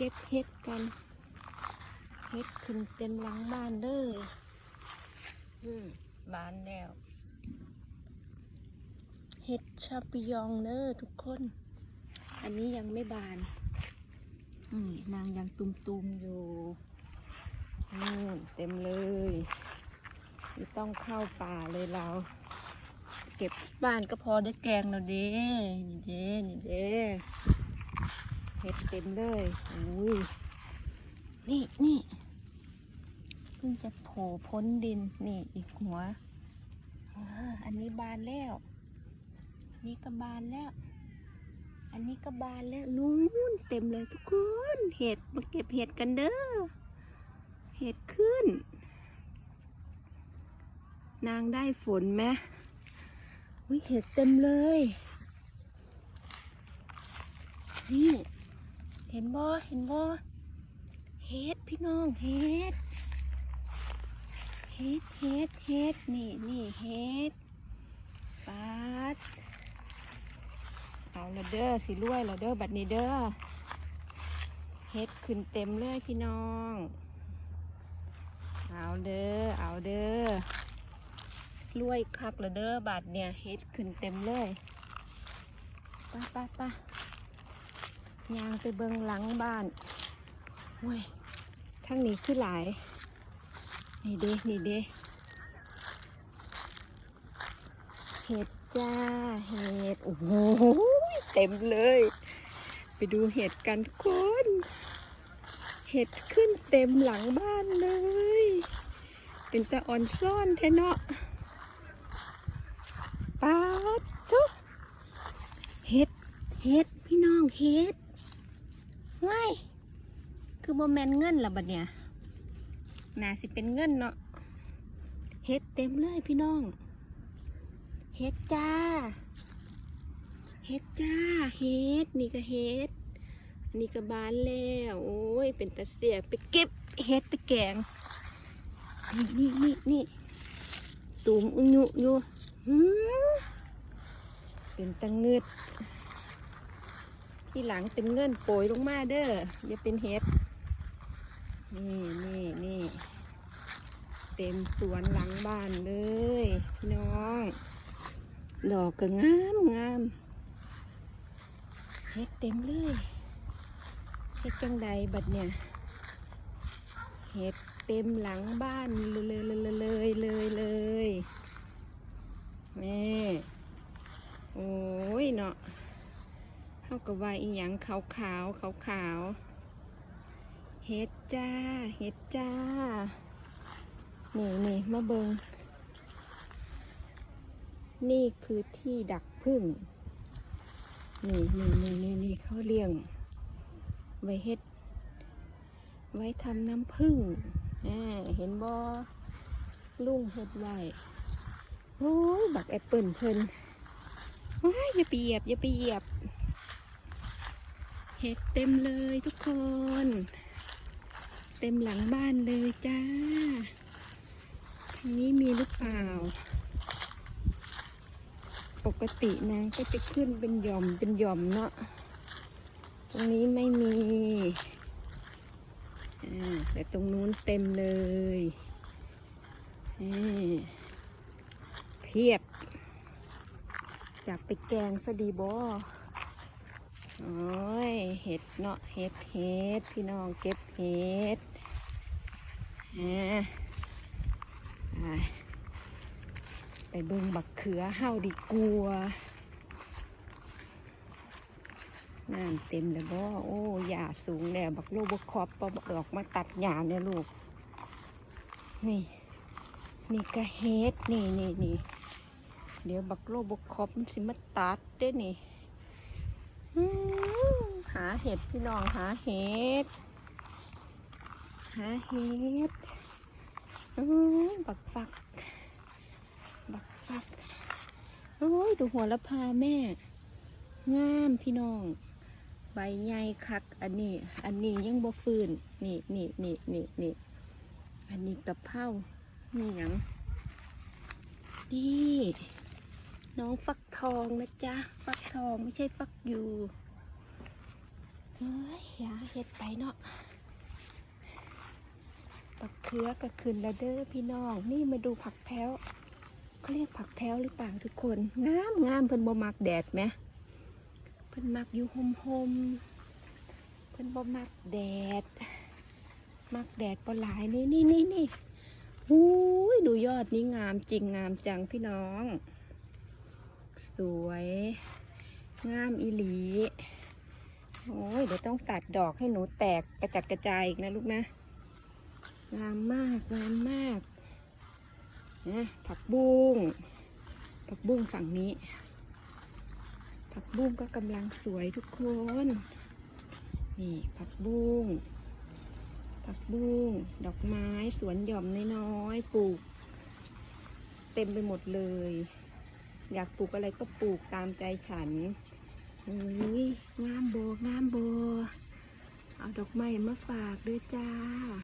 เก็บเห็ดกันเห็ดขึ้นเต็มหลังบ้านเลยอืมบานแล้วเห็ดชาปิยองเด้อทุกคน อันนี้ยังไม่บานอืมนางยังตุมๆอยู่อืมเต็มเลยไม่ต้องเข้าป่าเลยเรา เก็บที่บ้านก็พอได้แกงแล้วเด้นี่เด้นี่เด้ เห็ดเต็มเลยอุ้ยนี่นี่เพิ่งจะโผล่พ้นดินนี่อีกหัวอันนี้บานแล้วนนี้ก็บานแล้ว อันนี้ก็บานแล้วนู้นเต็มเลยทุกคน เห็ดมาเก็บเห็ดกันเด้อ เห็ดขึ้น นางได้ฝนไหมอุ้ยเห็ดเต็มเลย นี่ เห็นบ่เห็นบ่เห็ดพี่น้องเห็ดเห็ดเห็ดเห็ดนี่นี่เห็ดปาดเอาละเด้อสิรวยละเด้อบัดนี้เด้อเฮ็ดขึ้นเต็มเลยพี่น้อง เอาเด้อเอาเด้อรวยคักละเด้อบัดเนี่ยเฮ็ดขึ้นเต็มเลยป้าป้าป้า ยางไปเบิงหลังบ้านโอ้ยข้างนี้คือหลาย นี่เด้ นี่เด้ เห็ดจ้า เห็ด โอ้โห เต็มเลย ไปดูเห็ดกันทุกคน เห็ดขึ้นเต็มหลังบ้านเลย เป็นตะอ่อนซ่อนแท้เนาะปาดทุกเห็ด เห็ด พี่น้องเห็ด ว้ายคือโมแมนเงินละบัดเนี่ยน่าสิเป็นเงินเนาะเห็ดเต็มเลยพี่น้อง เฮ็ดจ้า เฮ็ดจ้า เฮ็ด นี่ก็เฮ็ด อันนี้ก็บานแล้ว โอ้ย เป็นตะเสียไปเก็บเฮ็ดไปแกง นี่นี่นี่นี่ตูมอุยุอยู่เป็นตังเงืด ที่หลังเป็นเงื่อนโปรยลงมาเด้ออย่าเป็นเฮ็ด นี่นี่นี่เต็มสวนหลังบ้านเลยพี่น้องดอกก็งามงามเฮ็ดเต็มเลยเฮ็ดจังใดบัดเนี่ยเฮ็ดเต็มหลังบ้านเลยเลยเลยเลยเลยเลยแม่โอ้ยเนาะ เข้ากับว่าอีหยังขาวขาวขาวขาวๆเฮ็ดจ้า เฮ็ดจ้า นี่นี่มาเบิง นี่คือที่ดักพึ่ง นี่นี่นี่นี่นี่เขาเลี้ยง ไว้เฮ็ด ไว้ทำน้ำพึ่งเห็นบอลุงเฮ็ดไว้โอ้ยบักแอปเปิลเพิ่นว้ายอย่าไปเหยียบ อย่าไปเหยียบ เห็ดเต็มเลยทุกคน เต็มหลังบ้านเลยจ้าทางนี้มีหรือเปล่า ปกตินางก็จะขึ้นเป็นหย่อมเป็นหย่อมเนาะตรงนี้ไม่มีอ่าแต่ตรงนู้นเต็มเลยเพียบจับไปแกงซะดีบอโอ้ย เห็ดเนาะเห็ดเห็ดพี่น้องเก็บเห็ดอ่าไปเบิ่งบักเขือเฮาดีกลัวน้ำเต็มเลยบ่โอ้หญ้าสูงแล้วบักโลบกคอบปออกมาตัดหญ้าเนี่ยลูก นี่ นี่ก็เฮ็ดนี่นี่นี่เดี๋ยวบักโลบกคอบมันสิมาตัดเด้นี่าเห็ดพี่น้องหาเห็ดหาเห็ดอื้อบักฟักบักฟักโอ้ยดูหัวละพาแม่ งามพี่น้อง ใบใหญ่คัก อันนี้ อันนี้ยังบ่ฟืนนี่นี่นี่นี่นี่อันนี้กะเพรานี่ยังนี่น้องฟักทองนะจ๊ะ ฟักทองไม่ใช่ฟักอยู่ เฮ้ยอยาเฮ็ดไปเนาะปักเขือก็ขึ้นแล้วเด้อพี่น้อง นี่มาดูผักแพ้วเขาเรียกผักแพ้วหรือเปล่าทุกคน งามงามเพิ่นบ่มักแดดไหมเพิ่นมักอยู่ห่มหมเพิ่นบ่มักแดด มักแดดบ่หลายนี่นี่นี่นี่หูยดูยอดนี้งามจริงงามจังพี่น้อง สวย งามอีหลี โอ้ยเดี๋ยวต้องตัดดอกให้หนูแตกกระจัดกระจายอีกนะลูกนะ งามมากงามมากนะผักบุ้งผักบุ้งฝั่งนี้ ผักบุ้งก็กำลังสวยทุกคน นี่ผักบุ้งผักบุ้งดอกไม้สวนหย่อมน้อยๆปลูก เต็มไปหมดเลย อยากปลูกอะไรก็ปลูกตามใจฉัน อุ้ยงามโบงามโบ เอาดอกไม้มาฝากด้วยจ้า